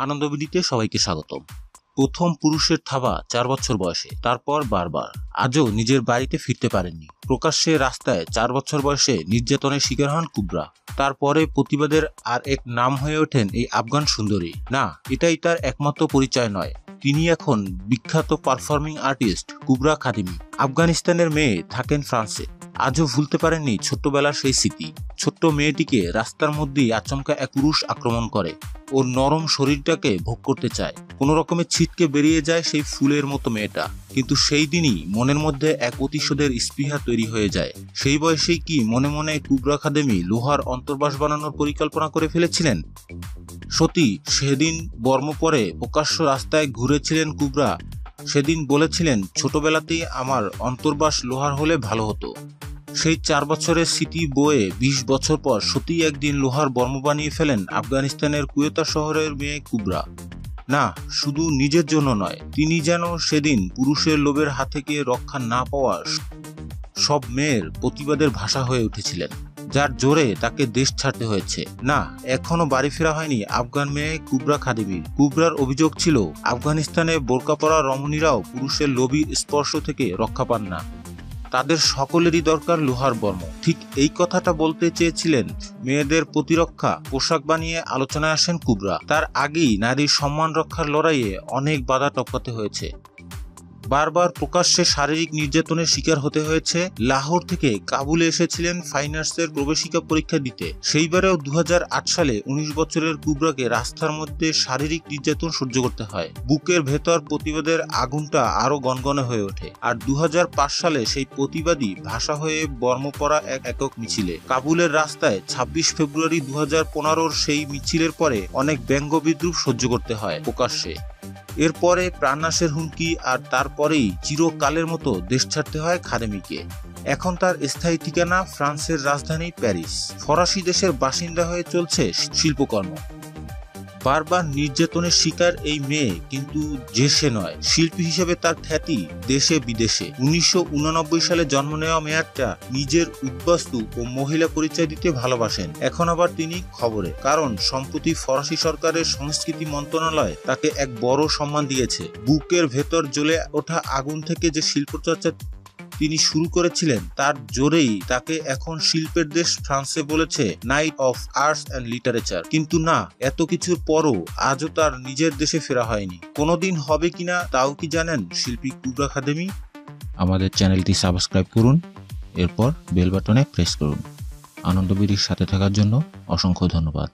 আনন্দবিডিতে সবাইকে স্বাগতম। প্রথম পুরুষের থাবা চার বছর বয়সে, তারপর বারবার। আজও নিজের বাড়িতে ফিরতে পারেননি। প্রকাশ্যে রাস্তায় চার বছর বয়সে নির্যাতনের শিকার হন কুবরা। তারপরে প্রতিবাদের আর এক নাম হয়ে ওঠেন এই আফগান সুন্দরী। না, এটাই তার একমাত্র পরিচয় নয়। তিনি এখন বিখ্যাত পারফর্মিং আর্টিস্ট কুবরা খাদিমি। আফগানিস্তানের মেয়ে থাকেন ফ্রান্সে। আজও ভুলতে পারেননি ছোট্টবেলার সেই স্মৃতি। ছোট্ট মেয়েটিকে রাস্তার মধ্যেই আচমকা এক পুরুষ আক্রমণ করে। ওর নরম শরীরটাকে ভোগ করতে চায়। কোনো রকমের ছিটকে বেরিয়ে যায় সেই ফুলের মতো মেয়েটা। কিন্তু সেই দিনই মনের মধ্যে এক অতিশোধের স্পৃহা তৈরি হয়ে যায়। সেই বয়সেই কি মনে মনে কুবরা খাদেমি লোহার অন্তর্বাস বানানোর পরিকল্পনা করে ফেলেছিলেন? সতী, সেদিন বর্ম পরে প্রকাশ্য রাস্তায় ঘুরেছিলেন কুবরা। সেদিন বলেছিলেন, ছোটবেলাতেই আমার অন্তর্বাস লোহার হলে ভালো হতো। সেই চার বছরের স্মৃতি বয়ে বিশ বছর পর সত্যি একদিন লোহার বর্ম বানিয়ে ফেলেন আফগানিস্তানের কুয়েতা শহরের মেয়ে কুবরা। না, শুধু নিজের জন্য নয়, তিনি যেন সেদিন পুরুষের লোভের হাত থেকে রক্ষা না পাওয়া সব মেয়ের প্রতিবাদের ভাষা হয়ে উঠেছিলেন, যার জোরে তাকে দেশ ছাড়তে হয়েছে। না, এখনও বাড়ি ফেরা হয়নি আফগান মেয়ে কুবরা খাদিবির কুবরার অভিযোগ ছিল, আফগানিস্তানে বোরকা পরা রমণীরাও পুরুষের লোভী স্পর্শ থেকে রক্ষা পান না। তাদের সকলেরই দরকার লোহার বর্ম। ঠিক এই কথাটা বলতে চেয়েছিলেন মেয়েদের প্রতিরক্ষা পোশাক বানিয়ে আলোচনায় আসেন কুবরা। তার আগেই নারীর সম্মান রক্ষার লড়াইয়ে অনেক বাধা টপকাতে হয়েছে। বারবার প্রকাশ্যে শারীরিক নির্যাতনের শিকার হতে হয়েছে। লাহোর থেকে কাবুলে এসেছিলেন ফাইন আর্টসের প্রবেশিকা পরীক্ষা দিতে। সেইবারেও দু হাজার আট সালে ১৯ বছরের কুবরাকে রাস্তার মধ্যে শারীরিক নির্যাতন সহ্য করতে হয়। বুকের ভেতর প্রতিবাদের আগুনটা আরও গনগনে হয়ে ওঠে। আর দু হাজার পাঁচ সালে সেই প্রতিবাদী ভাষা হয়ে বর্ম পড়া এক একক মিছিলে। কাবুলের রাস্তায় ২৬ ফেব্রুয়ারি দু হাজার সেই মিছিলের পরে অনেক ব্যঙ্গ বিদ্রুপ সহ্য করতে হয় প্রকাশ্যে। এরপরে প্রাণনাশের হুমকি আর তারপরেই চিরকালের মতো দেশ ছাড়তে হয় খাদেমিকে। এখন তার স্থায়ী ঠিকানা ফ্রান্সের রাজধানী প্যারিস। ফরাসি দেশের বাসিন্দা হয়ে চলছে শিল্পকর্ম। বারবার নির্যাতনের শিকার এই মেয়ে, কিন্তু যে সে নয়। শিল্পী হিসেবে তার খ্যাতি দেশে বিদেশে। উনিশশো সালে জন্ম নেওয়া মেয়ারটা নিজের উদ্বাস্তু ও মহিলা পরিচয় দিতে ভালোবাসেন। এখন আবার তিনি খবরে। কারণ, সম্প্রতি ফরাসি সরকারের সংস্কৃতি মন্ত্রণালয় তাকে এক বড় সম্মান দিয়েছে। বুকের ভেতর জ্বলে ওঠা আগুন থেকে যে শিল্পচর্চা তিনি শুরু করেছিলেন, তার জোরেই তাকে এখন শিল্পের দেশ ফ্রান্সে বলেছে knight of arts and literature কিন্তু না, এত কিছুর পরও আজও তার নিজের দেশে ফেরা হয়নি। কোনোদিন হবে কিনা তাও কি জানেন শিল্পী কুবরা খাদেমি? আমাদের চ্যানেলটি সাবস্ক্রাইব করুন, এরপর বেল বাটনে প্রেস করুন। আনন্দবিড়ির সাথে থাকার জন্য অসংখ্য ধন্যবাদ।